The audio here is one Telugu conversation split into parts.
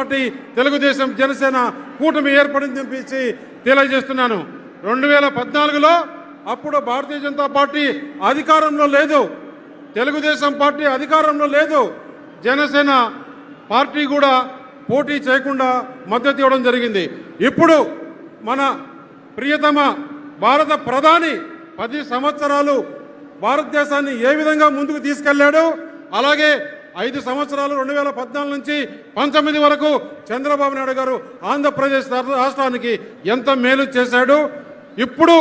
పార్టీ తెలుగుదేశం జనసేన కూటమి ఏర్పడిందని చెప్పేసి తెలియజేస్తున్నాను. రెండు వేల పద్నాలుగులో అప్పుడు భారతీయ జనతా పార్టీ అధికారంలో లేదు. తెలుగుదేశం పార్టీ అధికారంలో లేదు. జనసేన పార్టీ కూడా పోటీ చేయకుండా మద్దతు ఇవ్వడం జరిగింది. ఇప్పుడు మన ప్రియతమ భారత ప్రధాని పది సంవత్సరాలు భారతదేశాన్ని ఏ విధంగా ముందుకు తీసుకెళ్ళాడు? అలాగే ఐదు సంవత్సరాలు రెండు వేల పద్నాలుగు నుంచి పంతొమ్మిది వరకు చంద్రబాబు నాయుడు గారు ఆంధ్రప్రదేశ్ రాష్ట్రానికి ఎంత మేలు చేశాడు? ఇప్పుడు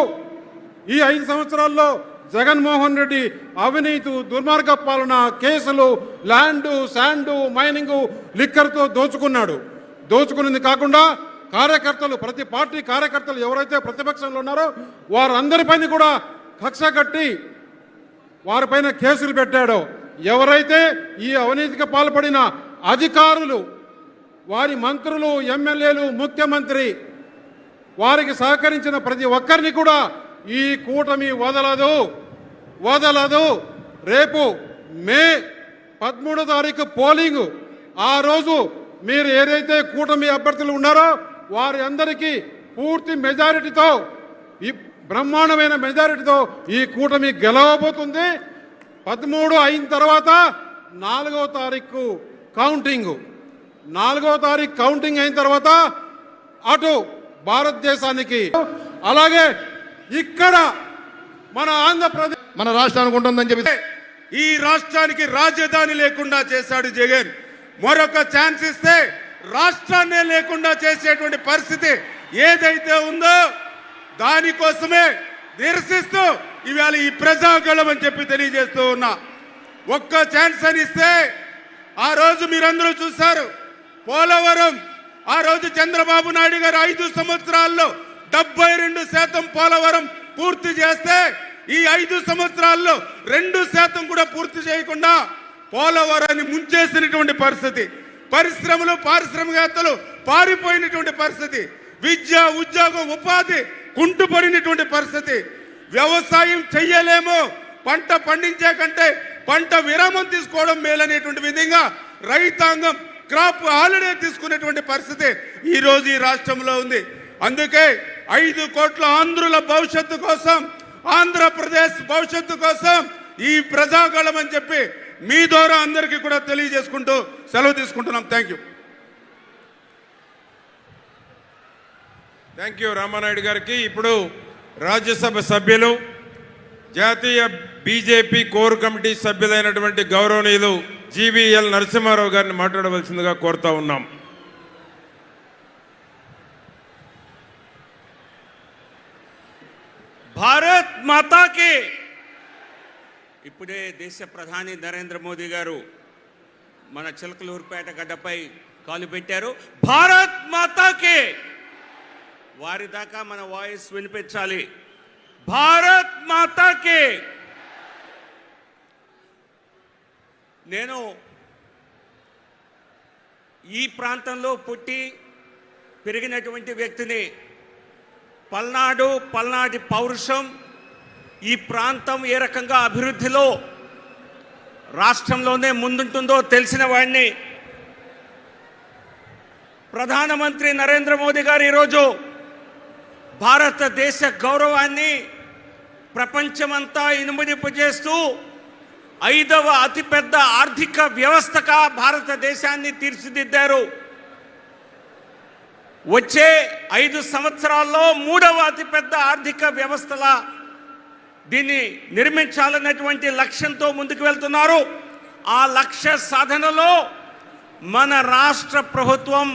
ఈ ఐదు సంవత్సరాల్లో జగన్మోహన్ రెడ్డి అవినీతి దుర్మార్గ పాలన కేసులు ల్యాండు శాండు మైనింగు లిక్కర్తో దోచుకున్నాడు. దోచుకున్నది కాకుండా కార్యకర్తలు ప్రతి పార్టీ కార్యకర్తలు ఎవరైతే ప్రతిపక్షంలో ఉన్నారో వారందరిపైన కూడా కక్ష కట్టి వారిపైన కేసులు పెట్టాడో. ఎవరైతే ఈ అవినీతికి పాల్పడిన అధికారులు వారి మంత్రులు ఎమ్మెల్యేలు ముఖ్యమంత్రి వారికి సహకరించిన ప్రతి ఒక్కరిని కూడా ఈ కూటమి వదలదు. వదలదు. రేపు మే పదమూడో తారీఖు పోలింగ్. ఆ రోజు మీరు ఏదైతే కూటమి అభ్యర్థులు ఉన్నారో వారి అందరికీ పూర్తి మెజారిటీతో ఈ బ్రహ్మాండమైన మెజారిటీతో ఈ కూటమి గెలవబోతుంది. పదమూడు అయిన తర్వాత నాలుగో తారీఖు కౌంటింగ్. నాలుగో తారీఖు కౌంటింగ్ అయిన తర్వాత అటు భారతదేశానికి. అలాగే ఇక్కడ మన ఆంధ్రప్రదేశ్ మన రాష్ట్రానికి ఉంటుందని చెప్పి ఈ రాష్ట్రానికి రాజధాని లేకుండా చేశాడు జగన్. మరొక ఛాన్స్ ఇస్తే రాష్ట్రాన్నే లేకుండా చేసేటువంటి పరిస్థితి ఏదైతే ఉందో దానికోసమే నిరసిస్తూ ఇవాళ ఈ ప్రజాగళం అని చెప్పి తెలియజేస్తూ ఉన్నా. ఒక్క ఛాన్స్ అని ఇస్తే ఆ రోజు మీరందరూ చూశారు. పోలవరం ఆ రోజు చంద్రబాబు నాయుడు గారు ఐదు సంవత్సరాల్లో డెబ్బై రెండు శాతం పోలవరం పూర్తి చేస్తే ఈ ఐదు సంవత్సరాల్లో రెండు శాతం కూడా పూర్తి చేయకుండా పోలవరాన్ని ముంచేసినటువంటి పరిస్థితి. పరిశ్రమలు పారిశ్రామికవేత్తలు పారిపోయినటువంటి పరిస్థితి. విద్య ఉద్యోగం ఉపాధి కుంటుపడినటువంటి పరిస్థితి. వ్యవసాయం చెయ్యలేము. పంట పండించే కంటే పంట విరామం తీసుకోవడం మేలనేటువంటి విధంగా రైతాంగం క్రాప్ హాలిడే తీసుకునేటువంటి పరిస్థితి ఈ రోజు ఈ రాష్ట్రంలో ఉంది. అందుకే ఐదు కోట్ల ఆంధ్రుల భవిష్యత్తు కోసం ఆంధ్రప్రదేశ్ భవిష్యత్తు కోసం ఈ ప్రజాగళం అని చెప్పి మీ ద్వారా అందరికీ కూడా తెలియజేసుకుంటూ సెలవు తీసుకుంటున్నాం. Thank you. Thank you Ramanaidu గారికి. ఇప్పుడు రాజ్యసభ సభ్యులు జాతీయ బీజేపీ కోర్ కమిటీ సభ్యులైనటువంటి గౌరవనీయులు జీవీఎల్ నరసింహారావు గారిని మాట్లాడవలసిందిగా కోరుతా ఉన్నాం. భారత్ మాతాకి! ఇప్పుడే దేశ ప్రధాని నరేంద్ర మోదీ గారు మన చిలకలూరుపేట గడ్డపై కాలు పెట్టారు. భారత్ మాతాకి! వారి దాకా మన వాయిస్ వినిపించాలి. భారత్ మాతాకి! నేను ఈ ప్రాంతంలో పుట్టి పెరిగినటువంటి వ్యక్తిని పల్నాడు పల్నాటి పౌరుషం ఈ ప్రాంతం ఏ రకంగా అభివృద్ధిలో రాష్ట్రంలోనే ముందుంటుందో తెలిసిన వాడిని ప్రధానమంత్రి నరేంద్ర మోదీ గారు ఈరోజు భారతదేశ గౌరవాన్ని ప్రపంచమంతా ఇనుమడింపజేస్తూ ఐదవ అతిపెద్ద ఆర్థిక వ్యవస్థగా భారతదేశాన్ని తీర్చిదిద్దారు. వచ్చే ఐదు సంవత్సరాల్లో మూడవ అతిపెద్ద ఆర్థిక వ్యవస్థల దీన్ని నిర్మించాలన్నటువంటి లక్ష్యంతో ముందుకు వెళ్తున్నారు. ఆ లక్ష్య సాధనలో మన రాష్ట్ర ప్రభుత్వం